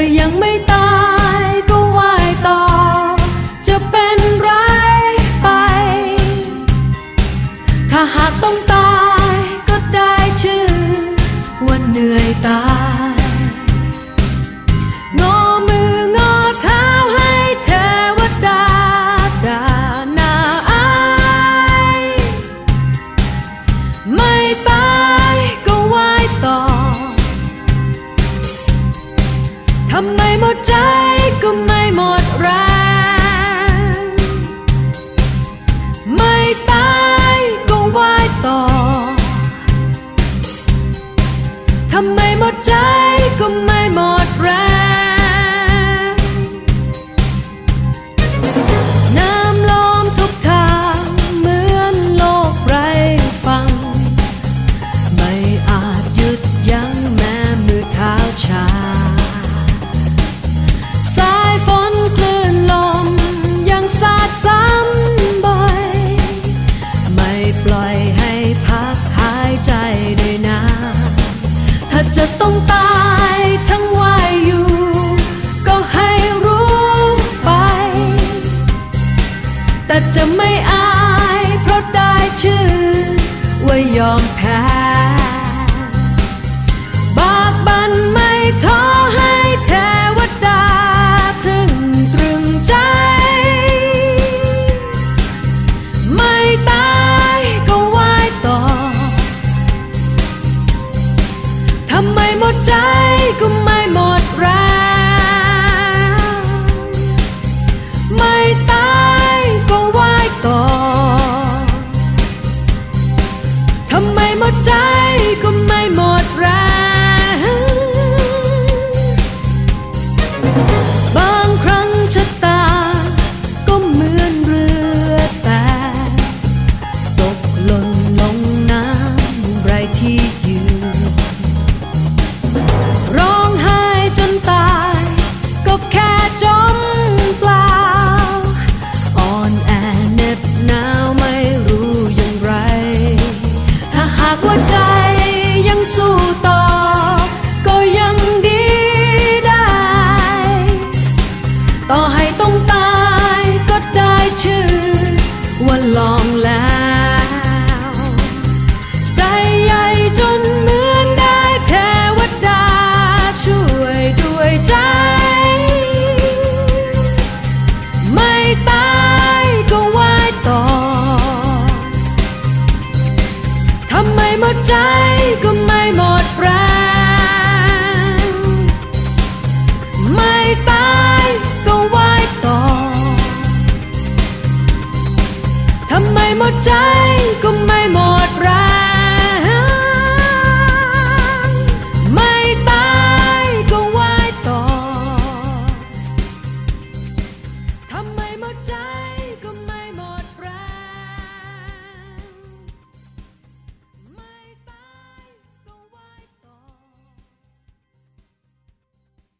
อยังไม่ตายก็ว่ายต่อ จะเป็นไรไป ถ้าหากต้องตาย ทำไมหมดใจก็ไม่หมดแรง ปล่อยให้พักหายใจได้นะ ถ้าจะต้องตายทั้งวายอยู่ ก็ให้รู้ไป แต่จะไม่อายเพราะได้ชื่อ ว่ายอม time.